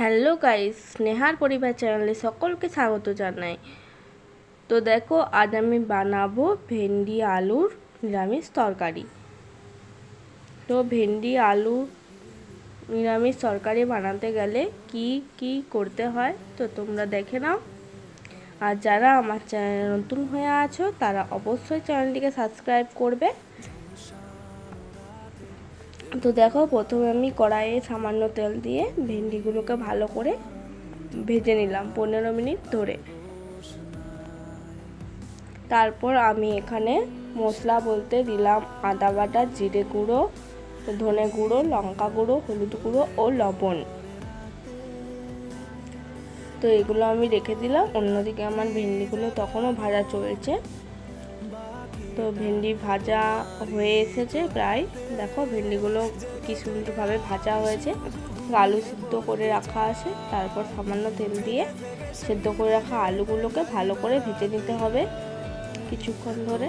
Hello guys, স্নেহার পরিবার চ্যানেলে সকলকে স্বাগত জানাই। তো দেখো, আজ আমি বানাবো ভেন্ডি আলুর নিরামিষ তরকারি। তো ভেন্ডি আলু নিরামিষ তরকারি বানাতে গেলে কি কি করতে হয়, তো তোমরা দেখে নাও। আর যারা আমার চ্যানেলে নতুন হয়ে আছো, তারা অবশ্যই চ্যানেলটিকে সাবস্ক্রাইব করবে। তো দেখো প্রথমে আমি কড়াইয়ে সামান্য তেল দিয়ে ভেন্ডিগুলোকে ভালো করে ভেজে নিলাম পনেরো মিনিট ধরে। তারপর আমি এখানে মশলা বলতে দিলাম আদা বাটা, জিরে গুঁড়ো, ধনে গুঁড়ো, লঙ্কা গুঁড়ো, হলুদ গুঁড়ো ও লবণ। তো এগুলো আমি রেখে দিলাম, অন্যদিকে আমার ভেন্ডিগুলো তখনও ভাজা চলছে। তো ভেন্ডি ভাজা হয়ে এসেছে প্রায়। দেখো ভেন্ডিগুলো কি সুন্দরভাবে ভাজা হয়েছে। আলু সিদ্ধ করে রাখা আছে। তারপর সামান্য তেল দিয়ে সেদ্ধ করে রাখা আলুগুলোকে ভালো করে ভেজে নিতে হবে কিছুক্ষণ ধরে।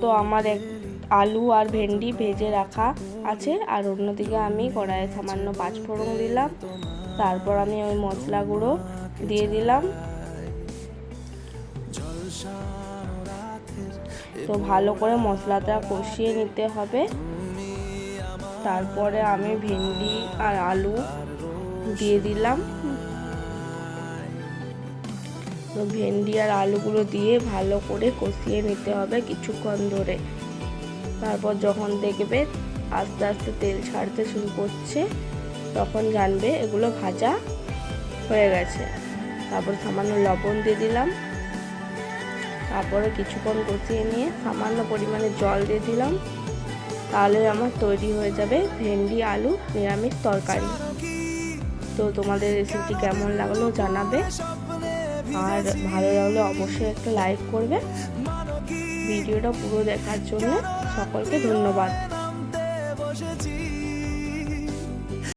তো আমার এক আলু আর ভেন্ডি ভেজে রাখা আছে। আর অন্যদিকে আমি কড়াইয়ে সামান্য পাঁচফোড়ন দিলাম। তারপর আমি ওই মশলা গুঁড়ো দিয়ে দিলাম। তো ভালো করে মশলাটা কষিয়ে নিতে হবে। তারপরে আমি ভেন্ডি আর আলু দিয়ে দিলাম। তো ভেন্ডি আর আলুগুলো দিয়ে ভালো করে কষিয়ে নিতে হবে কিছুক্ষণ ধরে। তারপর যখন দেখবে আস্তে আস্তে তেল ছাড়তে শুরু করছে, তখন জানবে এগুলো ভাজা হয়ে গেছে। তারপর সামান্য লবণ দিয়ে দিলাম। তারপরে কিছুক্ষণ কষিয়ে নিয়ে সামান্য পরিমাণে জল দিয়ে দিলাম। তাহলে আমার তৈরি হয়ে যাবে ভেন্ডি, আলু, নিরামিষ তরকারি। তো তোমাদের রেসিপিটি কেমন লাগল জানাবে। আর ভালো লাগলে অবশ্যই একটা লাইক করবে। ভিডিওটা পুরো দেখার জন্য সকলকে ধন্যবাদ।